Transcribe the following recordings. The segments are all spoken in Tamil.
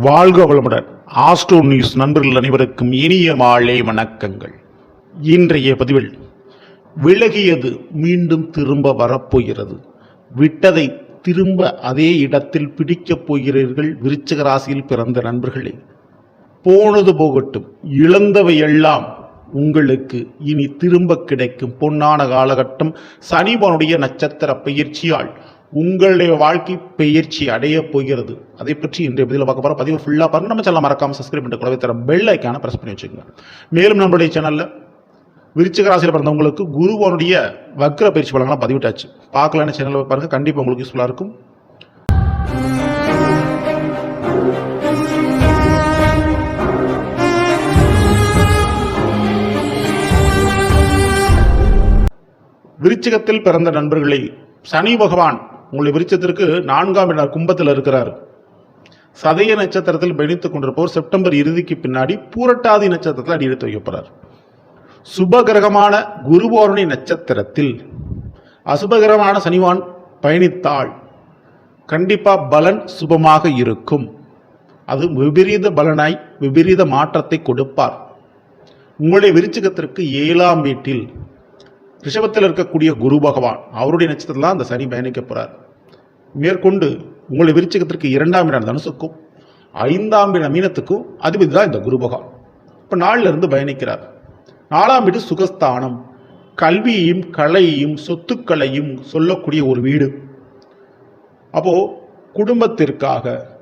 வாழ்க வளமுடன். ஆஸ்ட்ரோ நியூஸ் நண்பர்கள் அனைவருக்கும் இனிய மாலை வணக்கங்கள். இன்றைய பதிவில் விலகியது மீண்டும் திரும்ப வரப்போகிறது. விட்டதை திரும்ப அதே இடத்தில் பிடிக்கப் போகிறீர்கள் விருச்சக ராசியில் பிறந்த நண்பர்களே. போனது போகட்டும் இழந்தவை எல்லாம் உங்களுக்கு இனி திரும்ப கிடைக்கும். பொன்னான காலகட்டம் சனிபனுடைய நட்சத்திர பயிற்சியால் உங்களுடைய வாழ்க்கை பயிற்சி அடைய போகிறது. அதை பற்றி இன்றைய பதிவில் பார்க்க போகிறோம் பதிவு ஃபுல்லாக பாருங்கள் நம்ம சேனல் மறக்காமல் சப்ஸ்கிரைப் பண்ணிட்டு கூடவே தர பெல் ஐக்கான ப்ரெஸ் பண்ணி வச்சுக்கோங்க. மேலும் நம்மளுடைய சேனலில் விருச்சிக ராசியில் பிறந்தவங்களுக்கு குருவனுடைய வக்ர பயிற்சி பலன்கள்லாம் பதிவிட்டாச்சு. பார்க்கலான்னு சேனலில் பாருங்கள் கண்டிப்பாக உங்களுக்கு யூஸ்ஃபுல்லாக இருக்கும். விருச்சிகத்தில் பிறந்த நண்பர்களை சனி பகவான் உங்களுடைய விருச்சத்திற்கு நான்காம் இடம் கும்பத்தில் இருக்கிறார். சதய நட்சத்திரத்தில் பயணித்துக் கொண்டிருப்பவர் செப்டம்பர் இறுதிக்கு பின்னாடி பூரட்டாதி நட்சத்திரத்தில் அடி எடுத்து வைக்கப்படுறார் சுபகிரகமான குருபோரணி நட்சத்திரத்தில் அசுபகிரகமான சனிவான் பயணித்தால் கண்டிப்பா பலன் சுபமாக இருக்கும். அது விபரீத பலனாய் விபரீத மாற்றத்தை கொடுப்பார். உங்களுடைய விருச்சகத்திற்கு ஏழாம் வீட்டில் ரிஷபத்தில் இருக்கக்கூடிய குரு பகவான் அவருடைய நட்சத்திரத்தில் அந்த சனி பயணிக்க போகிறார் மேற்கொண்டு உங்களுடைய விருச்சிகத்திற்கு இரண்டாம் இடம் தனுசுக்கும் ஐந்தாம் இடம் மீனத்துக்கும் அதிபதி தான் இந்த குரு பகவான். இப்போ நாளில் இருந்து பயணிக்கிறார். நாலாம் வீடு சுகஸ்தானம். கல்வியையும் கலையையும் சொத்துக்களையும் சொல்லக்கூடிய ஒரு வீடு. அப்போது குடும்பத்திற்காக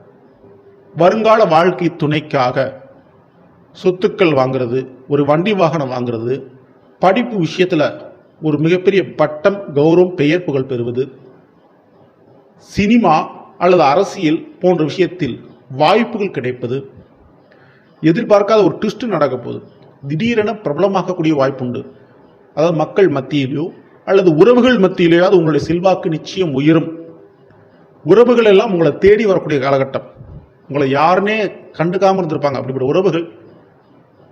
வருங்கால வாழ்க்கை துணைக்காக சொத்துக்கள் வாங்குறது ஒரு வண்டி வாகனம் வாங்கிறது படிப்பு விஷயத்தில் ஒரு மிகப்பெரிய பட்டம் கௌரவம் பெயர் புகழ் பெறுவது. சினிமா அல்லது அரசியல் போன்ற விஷயத்தில் வாய்ப்புகள் கிடைப்பது. எதிர்பார்க்காத ஒரு ட்விஸ்ட் நடக்க போகுது. திடீரென பிரபலமாக்கக்கூடிய வாய்ப்புண்டு. அதாவது மக்கள் மத்தியிலேயோ அல்லது உறவுகள் மத்தியிலேயாவது உங்களுடைய செல்வாக்கு நிச்சயம் உயரும். உறவுகள் எல்லாம் உங்களை தேடி வரக்கூடிய காலகட்டம். உங்களை யாருனே கண்டுக்காமல் இருந்திருப்பாங்க. அப்படிப்பட்ட உறவுகள்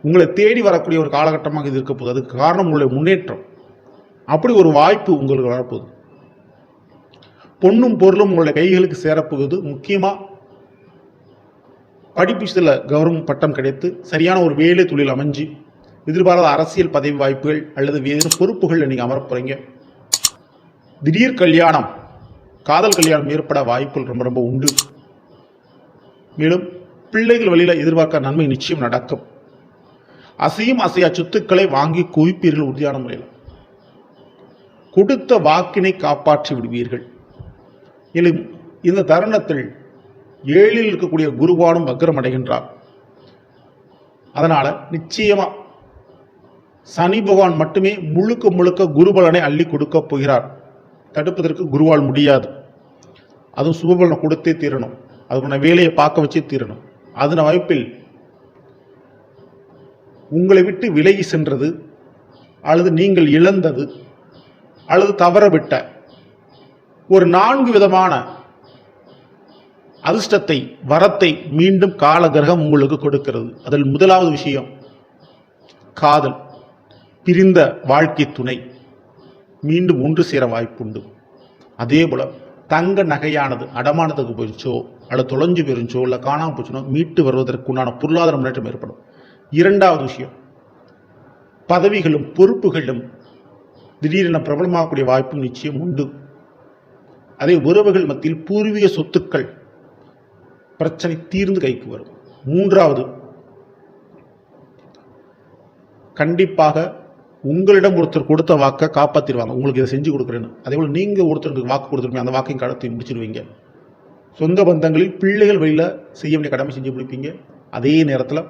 உங்களை தேடி வரக்கூடிய ஒரு காலகட்டமாக இது இருக்க போகுது. அதுக்கு காரணம் உங்களுடைய முன்னேற்றம். அப்படி ஒரு வாய்ப்பு உங்களுக்கு வரப்போகுது. பொண்ணும் பொருளும் உங்களுடைய கைகளுக்கு சேரப்போகுது. முக்கியமாக படிப்பு சில கௌரவம் பட்டம் கிடைத்து சரியான ஒரு வேலை தொழில் அமைஞ்சு எதிர்பாராத அரசியல் பதவி வாய்ப்புகள் அல்லது வேறு பொறுப்புகளில் நீங்கள் அமரப்போகிறீங்க திடீர் கல்யாணம் காதல் கல்யாணம் ஏற்பட வாய்ப்புகள் ரொம்ப ரொம்ப உண்டு. மேலும் பிள்ளைகள் வழியில் எதிர்பார்க்க நன்மை நிச்சயம் நடக்கும். அசையும் அசையா சொத்துக்களை வாங்கி குவிப்பீர்கள் உறுதியான முறையில். கொடுத்த வாக்கினை காப்பாற்றி விடுவீர்கள். மேலும் இந்த தருணத்தில் ஏழில் இருக்கக்கூடிய குருவானும் வக்ரம் அடைகின்றார் அதனால் நிச்சயமாக சனி பகவான் மட்டுமே முழுக்க முழுக்க குருபலனை அள்ளி கொடுக்க போகிறார். தடுப்பதற்கு குருவால் முடியாது. அதுவும் சுபபலனை கொடுத்தே தீரணும். அதுக்குள்ள வேலையை பார்க்க வச்சே தீரணும். அதன வாய்ப்பில் உங்களை விட்டு விலகி சென்றது அல்லது நீங்கள் இழந்தது அல்லது தவறவிட்ட ஒரு நான்கு விதமான அதிர்ஷ்டத்தை வரத்தை மீண்டும் கால கிரகம் உங்களுக்கு கொடுக்கிறது. அதில் முதலாவது விஷயம் காதல். பிரிந்த வாழ்க்கை துணை. மீண்டும் ஒன்று சேர வாய்ப்புண்டு. அதே போல தங்க நகையானது அடமானத்துக்கு போயிடுச்சோ அல்லது தொலைஞ்சு போயிருச்சோ இல்லை காணாமல் போச்சுனோ மீட்டு வருவதற்குண்டான பொருளாதார முன்னேற்றம் ஏற்படும். இரண்டாவது விஷயம் பதவிகளும் பொறுப்புகளும் திடீரென பிரபலமாகக்கூடிய வாய்ப்பும் நிச்சயம் உண்டு. அதே உறவுகள் மத்தியில் பூர்வீக சொத்துக்கள் பிரச்சனை தீர்ந்து கைக்கு வரும். மூன்றாவது கண்டிப்பாக உங்களிடம் ஒருத்தர் கொடுத்த வாக்கை காப்பாற்றிடுவாங்க உங்களுக்கு இதை செஞ்சு கொடுக்குறேன்னு. அதே போல் நீங்கள் ஒருத்தருக்கு வாக்கு கொடுத்துருப்பீங்க. அந்த வாக்கையும் கடத்தி முடிச்சிடுவீங்க சொந்த பந்தங்களில் பிள்ளைகள் வழியில் செய்ய வேண்டிய கடமை செஞ்சு முடிப்பீங்க. அதே நேரத்தில்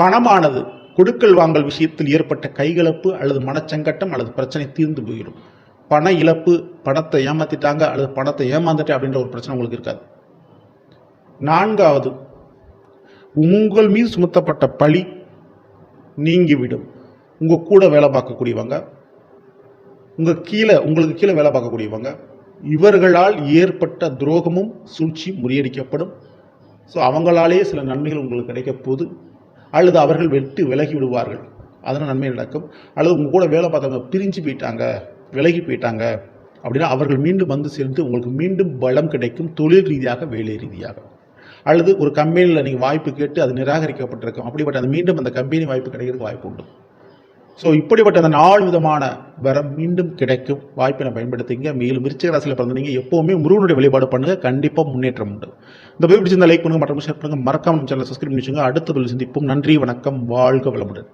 பணமானது கொடுக்கல் வாங்கல் விஷயத்தில் ஏற்பட்ட கைகலப்பு அல்லது மனச்சங்கட்டம் அல்லது பிரச்சனை தீர்ந்து போயிடும். பண இழப்பு பணத்தை ஏமாத்திட்டாங்க அல்லது பணத்தை ஏமாந்துட்டேன் அப்படின்ற ஒரு பிரச்சனை உங்களுக்கு இருக்காது. நான்காவது உங்கள் மீது சுமத்தப்பட்ட பழி நீங்கிவிடும். உங்கள் கூட வேலை பார்க்கக்கூடியவங்க உங்கள் கீழே உங்களுக்கு கீழே வேலை பார்க்கக்கூடியவங்க இவர்களால் ஏற்பட்ட துரோகமும் சூழ்ச்சி முறியடிக்கப்படும். ஸோ அவங்களாலேயே சில நன்மைகள் உங்களுக்கு கிடைக்க போகுது. அல்லது அவர்கள் வெட்டு விலகி விடுவார்கள். அதனால் நன்மை நடக்கும். அல்லது உங்கள் கூட வேலை பார்த்தவங்க பிரிஞ்சு போயிட்டாங்க விலகி போயிட்டாங்க அப்படின்னா அவர்கள் மீண்டும் வந்து சேர்ந்து உங்களுக்கு மீண்டும் பலம் கிடைக்கும் தொழில் ரீதியாக வேலை ரீதியாக. அல்லது ஒரு கம்பெனியில் நீங்கள் வாய்ப்பு கேட்டு அது நிராகரிக்கப்பட்டிருக்கும். அப்படிப்பட்ட அந்த மீண்டும் அந்த கம்பெனி வாய்ப்பு கிடைக்கிறதுக்கு வாய்ப்பு உண்டு. ஸோ இப்படிப்பட்ட அந்த நாலு விதமான வரம் மீண்டும் கிடைக்கும். வாய்ப்பினை பயன்படுத்திங்க. மேலும் விருச்சிக ராசியில் பிறந்தீங்க எப்போவுமே முருகனுடைய வழிபாடு பண்ணுங்கள் கண்டிப்பாக முன்னேற்றம் உண்டு. இந்த போய் பிடிச்சிருந்த லைக் பண்ணுங்கள் மற்றும் ஷேர் பண்ணுங்கள் மறக்காம சேனல் சப்ஸ்கிரைப் பண்ணி வச்சுங்க அடுத்த தொழில் சந்திப்பும். நன்றி வணக்கம். வாழ்க வளமுடன்.